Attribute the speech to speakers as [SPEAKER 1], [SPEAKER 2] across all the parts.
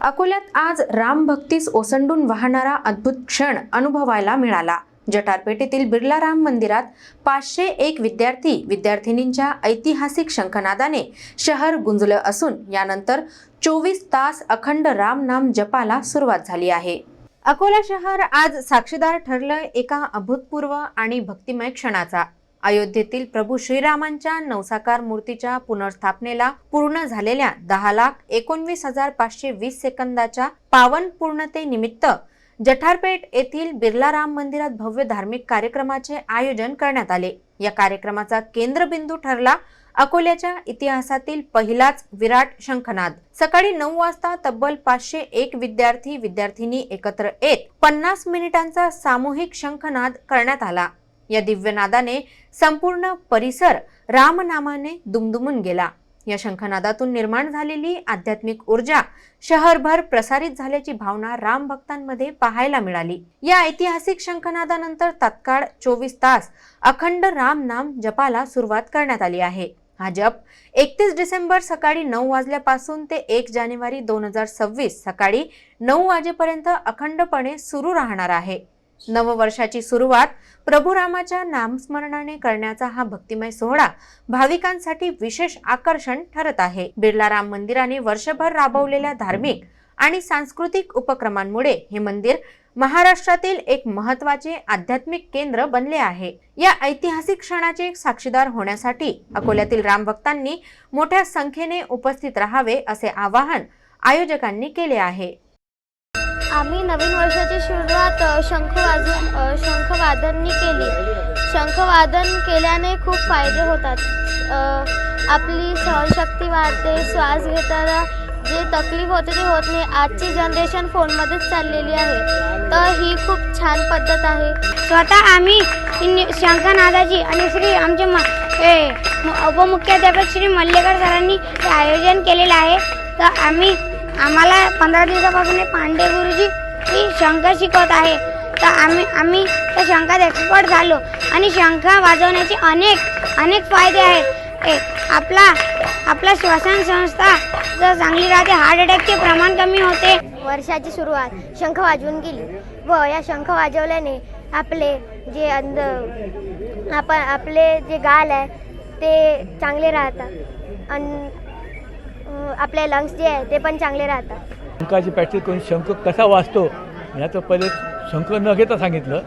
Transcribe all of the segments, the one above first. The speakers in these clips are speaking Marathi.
[SPEAKER 1] अकोल्यात आज राम भक्तीस ओसंडून वाहणारा अद्भुत क्षण अनुभवायला मिळाला. जटारपेठेतील बिर्ला राम मंदिरात पाचशे एक विद्यार्थी विद्यार्थिनींच्या ऐतिहासिक शंखनादाने शहर गुंजलं असून यानंतर चोवीस तास अखंड राम नाम जपाला सुरुवात झाली आहे. अकोला शहर आज साक्षीदार ठरलं एका अभूतपूर्व आणि भक्तिमय क्षणाचा. अयोध्येतील प्रभू श्रीरामांच्या नवसाकार मूर्तीच्या पुनर्स्थापनेला पूर्ण झालेल्या दहा लाख एकोणवीस हजार पाचशे वीस सेकंदाच्या पावन पूर्णतेनिमित्त जठारपेठ येथील बिर्ला राम मंदिरात भव्य धार्मिक कार्यक्रमाचे आयोजन करण्यात आले. या कार्यक्रमाचा केंद्रबिंदू ठरला अकोल्याच्या इतिहासातील पहिलाच विराट शंखनाद. सकाळी नऊ वाजता तब्बल पाचशे एक विद्यार्थी विद्यार्थिनी एकत्र येत पन्नास मिनिटांचा सामूहिक शंखनाद करण्यात आला. या दिव्यनादाने संपूर्ण परिसर रामनामाने दुमदुमून गेला. या शंखनादातून निर्माण झालेली आध्यात्मिक ऊर्जा शहरभर प्रसारित झाल्याची भावना राम भक्तांमध्ये पाहायला मिळाली. या ऐतिहासिक शंखनादानंतर तात्काळ चोवीस तास अखंड राम नाम जपाला सुरुवात करण्यात आली आहे. हा जप एकतीस डिसेंबर सकाळी नऊ वाजल्यापासून ते एक जानेवारी दोन हजार सव्वीस सकाळी नऊ वाजेपर्यंत अखंडपणे सुरू राहणार आहे. नववर्षाची सुरुवात प्रभू रामाच्या नामस्मरणाने करण्याचा हा भक्तिमय सोहळा भाविकांसाठी विशेष आकर्षण ठरत आहे. बिर्ला राम मंदिराने वर्षभर राबवलेल्या धार्मिक आणि सांस्कृतिक उपक्रमांमुळे हे मंदिर महाराष्ट्रातील एक महत्त्वाचे आध्यात्मिक केंद्र बनले आहे. या ऐतिहासिक क्षणाचे साक्षीदार होण्यासाठी अकोल्यातील रामभक्तांनी मोठ्या संख्येने उपस्थित राहावे असे आवाहन आयोजकांनी केले आहे.
[SPEAKER 2] आम्ही नवीन वर्षाची सुरुवात शंखवादन शंखवादननी केली. शंखवादन केल्याने खूप फायदे होतात. आपली सहनशक्ती वाढते श्वास घेताना जे तकलीफ होते ते होत नाही. आजची जनरेशन फोनमध्येच चाललेली आहे. तर ही खूप छान पद्धत आहे.
[SPEAKER 3] स्वतः आम्ही इन- शंखनादाची आणि श्री आमचे म उपमुख्याध्यापक श्री मल्लेकर सरांनी हे आयोजन केलेलं आहे. तर आम्ही आम्हाला पंधरा दिवसापासून पांडे गुरुजी ही शंख शिकवत आहे. तर आम्ही आम्ही त्या शंखात एक्सपर्ट झालो. आणि शंखा वाजवण्याचे अनेक अनेक फायदे आहेत. आपला आपला श्वसन संस्था जर चांगली राहते हार्ट अटॅकचे प्रमाण कमी होते.
[SPEAKER 2] वर्षाची सुरुवात. शंख वाजवून गेली. व या शंख वाजवल्याने आपले जे अंद आपण आपले जे गाल आहे ते चांगले राहतात. आणि आपले लंग्स जे आहे ते पण चांगले राहतात.
[SPEAKER 4] शंखाची प्रॅक्टिस करून शंख कसा वाचतो याचं पहिले शंख न घेता सांगितलं.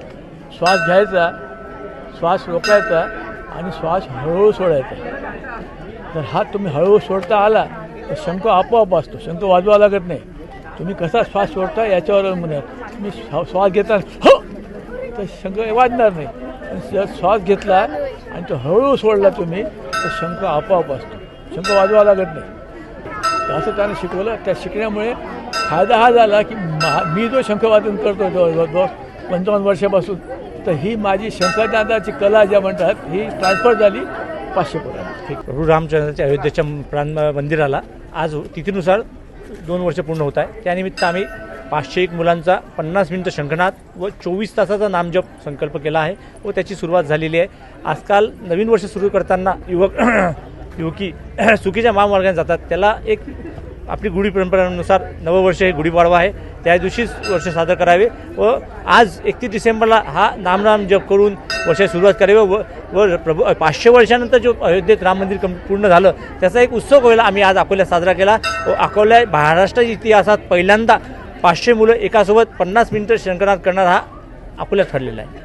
[SPEAKER 4] श्वास घ्यायचा श्वास रोखायचा आणि श्वास हळूहळू सोडायचा. तर हा तुम्ही हळूहळू सोडता आला तर शंख आपोआप वाचतो. शंख वाजवा लागत नाही. तुम्ही कसा श्वास सोडता याच्यावर अवलंबून तुम्ही श्वा- श्वास घेता हो! तर शंख वाजणार नाही. पण जर श्वास घेतला आणि तो हळूहळू सोडला तुम्ही तर शंख आपोआप वाचतो. शंख वाजवा लागत नाही. असं त्यानं शिकवलं. त्या शिकण्यामुळे फायदा हा झाला की महा मी जो शंखवादन करतो जवळजवळ पंचावन्न वर्षापासून तर ही माझी शंखनादाची कला ज्या म्हणतात ही ट्रान्सफर झाली पाचशे ठीक.
[SPEAKER 5] प्रभू रामचंद्राच्या अयोध्येच्या प्राण मंदिराला आज तिथीनुसार दोन वर्ष पूर्ण होत आहे. त्यानिमित्त आम्ही पाचशे एक मुलांचा पन्नास मिनिटं शंखनाद व चोवीस तासाचा नामजप संकल्प केला आहे व त्याची सुरुवात झालेली आहे. आजकाल नवीन वर्ष सुरू करताना युवक युवकी चुकीच्या महामार्गाने जातात. त्याला एक आपली गुढी परंपरेनुसार नववर्ष हे गुढीपाडवा आहे. त्या दिवशीच वर्ष साजरं करावे व आज एकतीस डिसेंबरला हा नामनाम जप करून वर्षाची सुरुवात करावी व व प्रभू पाचशे वर्षानंतर जो अयोध्येत राम मंदिर कम पूर्ण झालं त्याचा एक उत्सव व्हायला आम्ही आज अकोल्यात साजरा केला. व अकोल्या महाराष्ट्राच्या इतिहासात पहिल्यांदा पाचशे मुलं एकासोबत पन्नास मिनिटं शंकरनाथ करणार हा अकोल्यात ठरलेला आहे.